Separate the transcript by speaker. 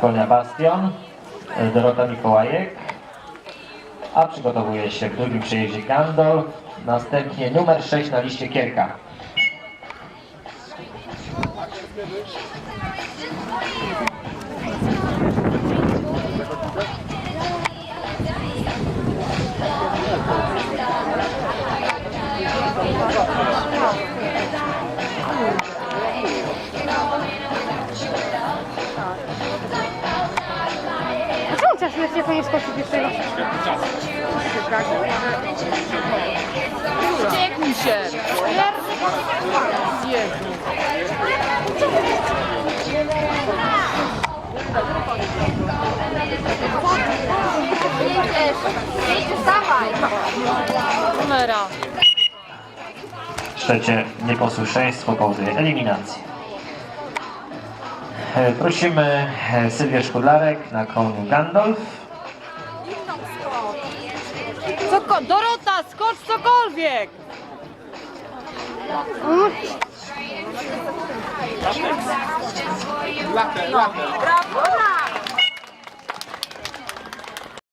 Speaker 1: konia Bastion, Dorota Mikołajek, a przygotowuje się w drugim przejeździe Gandol, następnie numer 6 na liście Kierka.
Speaker 2: A czemu czas lecie to nie skoczyć jeszcze raz?
Speaker 3: Ucieknij się! Jezu.
Speaker 1: Trzecie nieposłuszeństwo powoduje eliminację. E, Prosimy e, Sylwię Szkudlarek na koniu Gandolf.
Speaker 3: Coko Dorota, skocz cokolwiek!
Speaker 2: Brawo!